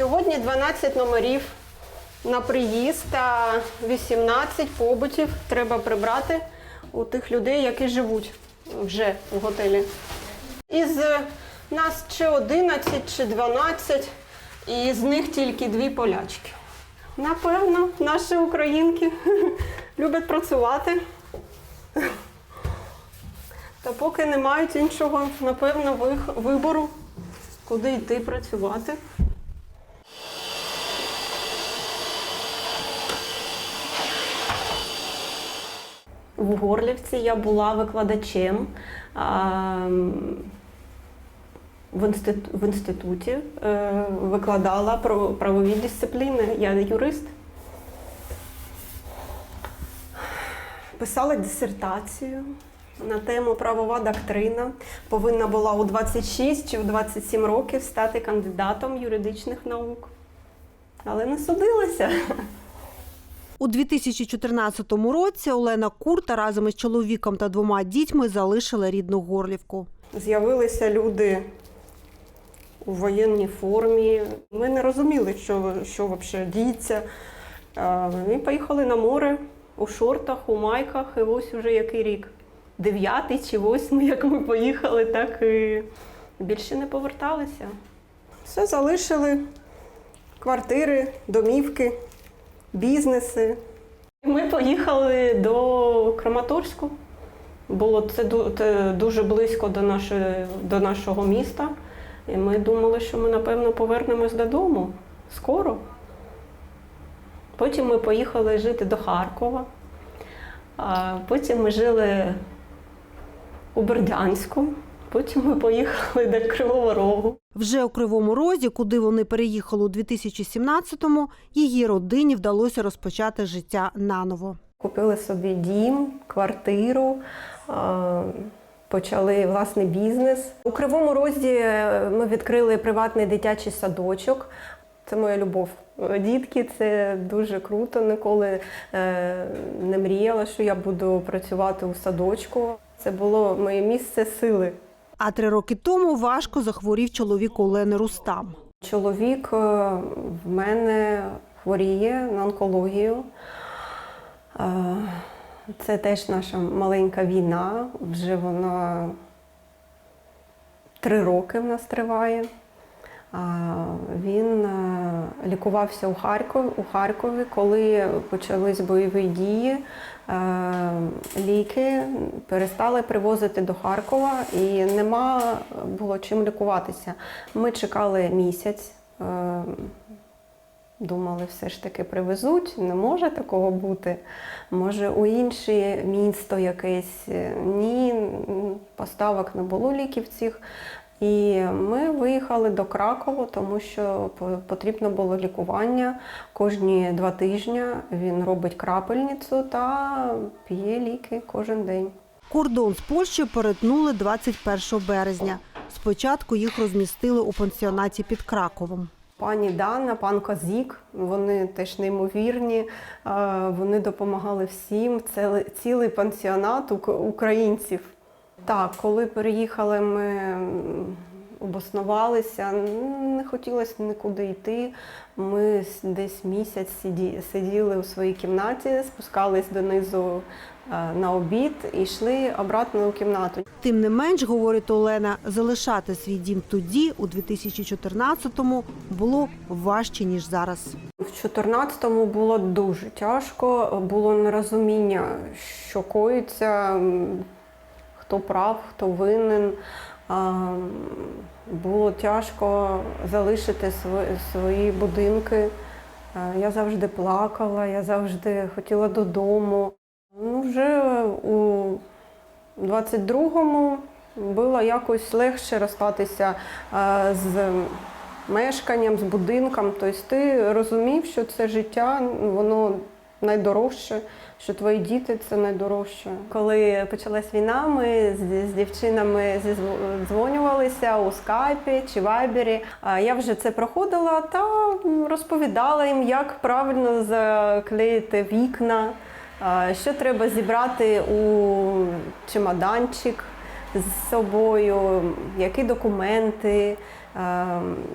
Сьогодні 12 номерів на приїзд та 18 побутів треба прибрати у тих людей, які живуть вже в готелі. Із нас чи 11, чи 12, і з них тільки дві полячки. Напевно, наші українки люблять працювати. Та поки не мають іншого, напевно, вибору, куди йти працювати. В Горлівці я була викладачем в, інститу, в інституті, е, викладала правові дисципліни. Я юрист. Писала дисертацію на тему правова доктрина. Повинна була у 26 чи у 27 років стати кандидатом юридичних наук. Але не судилася. У 2014 році Олена Курта разом із чоловіком та двома дітьми залишила рідну Горлівку. З'явилися люди у воєнній формі. Ми не розуміли, що, що взагалі діється. Ми поїхали на море у шортах, у майках, і ось уже який рік. Дев'ятий чи восьмий, як ми поїхали, так і більше не поверталися. Все залишили квартири, домівки, бізнеси. Ми поїхали до Краматорську. Було це, дуже близько до, нашої, до нашого міста. І ми думали, що ми, напевно, повернемось додому скоро. Потім ми поїхали жити до Харкова. А потім ми жили у Бердянську. Потім ми поїхали до Кривого Рогу. Вже у Кривому Розі, куди вони переїхали у 2017-му, її родині вдалося розпочати життя наново. Купили собі дім, квартиру, почали власний бізнес. У Кривому Розі е, ми відкрили приватний дитячий садочок. Це моя любов. Дітки, це дуже круто. Ніколи е, не мріяла, що я буду працювати у садочку. Це було моє місце сили. А три роки тому важко захворів чоловік Олени Рустам. Чоловік е, в мене хворіє на онкологію. Е, Це теж наша маленька війна. Вже вона три роки в нас триває. Він е, лікувався у Харкові, у Харкові, коли почались бойові дії. е, Ліки перестали привозити до Харкова і нема було чим лікуватися. Ми чекали місяць. е, Думали, все ж таки привезуть, не може такого бути. Може, у інше місто якесь. Ні, поставок не було ліків цих. І ми виїхали до Кракова, тому що по- потрібно було лікування. Кожні два тижні він робить крапельницю та п'є ліки кожен день. Кордон з Польщею перетнули 21 березня. Спочатку їх розмістили у пансіонаті під Краковом. Пані Дана, пан Козік, вони теж неймовірні. е, Вони допомагали всім. Це цілий пансіонат українців. Так, коли переїхали, ми обоснувалися, не хотілося нікуди йти. Ми десь місяць сиділи у своїй кімнаті, спускались донизу е, на обід і йшли обратно у кімнату. Тим не менш, говорить Олена, залишати свій дім тоді, у 2014-му, було важче ніж зараз. В 14-му було дуже тяжко, було нерозуміння, що коїться, хто прав, хто винен. Було тяжко залишити свої, будинки. Я завжди плакала, я завжди хотіла додому. Ну, вже у 22-му було якось легше розстатися з мешканням, з будинком. Тобто ти розумів, що це життя, воно найдорожче, що твої діти це найдорожче. Коли почалась війна, ми з, з дівчинами зідзвонювалися у скайпі чи вайбері. А Я вже це проходила та розповідала їм, як правильно заклеїти вікна, що треба зібрати у чемоданчик. з собою, які документи,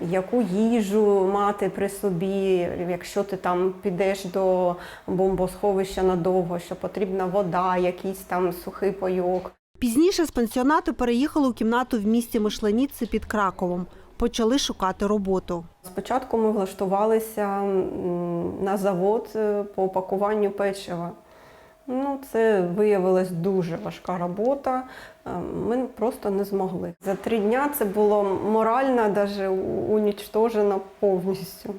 яку їжу мати при собі, якщо ти там підеш до бомбосховища надовго, що потрібна вода, якийсь там сухий пайок. Пізніше з пансіонату переїхали у кімнату в місті Мишлениці під Краковом. Почали шукати роботу. Спочатку ми влаштувалися на завод е, по пакуванню печива. Ну, це виявилась дуже важка робота. Е, Ми просто не змогли. За три дня це було морально даже унічтожено повністю.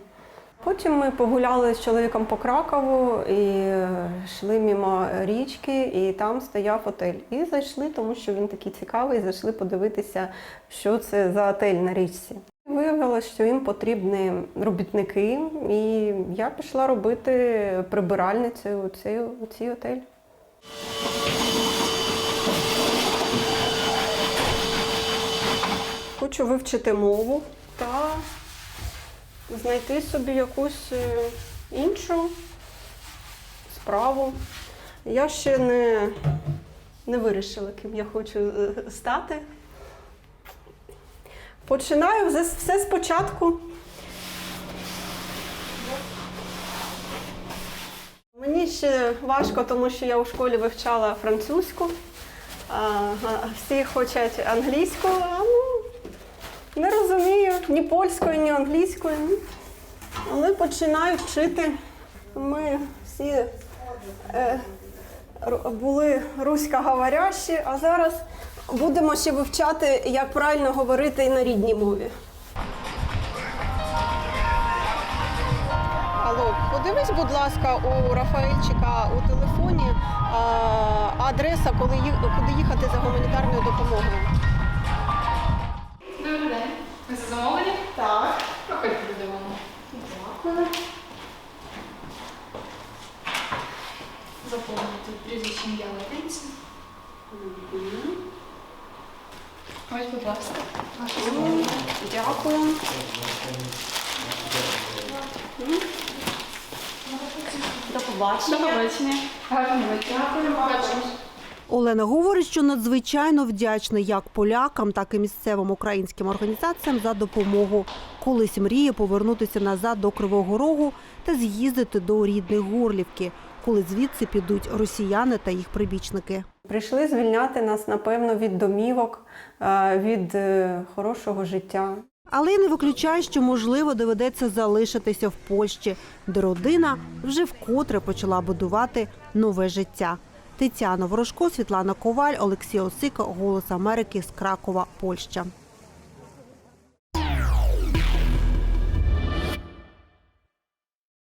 Потім ми погуляли з чоловіком по Кракову і е, йшли мимо річки, і там стояв отель. І зайшли, тому що він такий цікавий, зайшли подивитися, що це за отель на річці. Виявилося, що їм потрібні робітники, і я пішла робити прибиральницю у цей, у цей отель. Хочу вивчити мову та знайти собі якусь е, іншу справу. Я ще не, не вирішила, ким я хочу е, стати. Починаю все, спочатку. Мені ще важко, тому що я у школі вивчала французьку, а, всі хочуть англійську, а ну, не розумію ні польської, ні англійської. ні. Але починаю вчити. Ми всі е, були руськоговорящі, а зараз будемо ще вивчати, як правильно говорити і на рідній мові. Алло, подивись, будь ласка, у Рафаельчика у телефоні а, адреса, коли ї- куди їхати за гуманітарною допомогою. Добрий день. Ви за замовлення? Так. Проходьте додому. Заповнити прізвище ім'я латинці. Ось, будь ласка. Дякую. До До побачення. побачення. Гарного. Дякую. Олена говорить, що надзвичайно вдячна як полякам, так і місцевим українським організаціям за допомогу. Колись мріє повернутися назад до Кривого Рогу та з'їздити до рідної Горлівки, коли звідси підуть росіяни та їх прибічники. Прийшли звільняти нас, напевно, від домівок, е, від е, хорошого життя. Але не виключає, що можливо доведеться залишитися в Польщі, де родина вже вкотре почала будувати нове життя. Тетяна Ворожко, Світлана Коваль, Олексій Осика, Голос Америки з Кракова, Польща.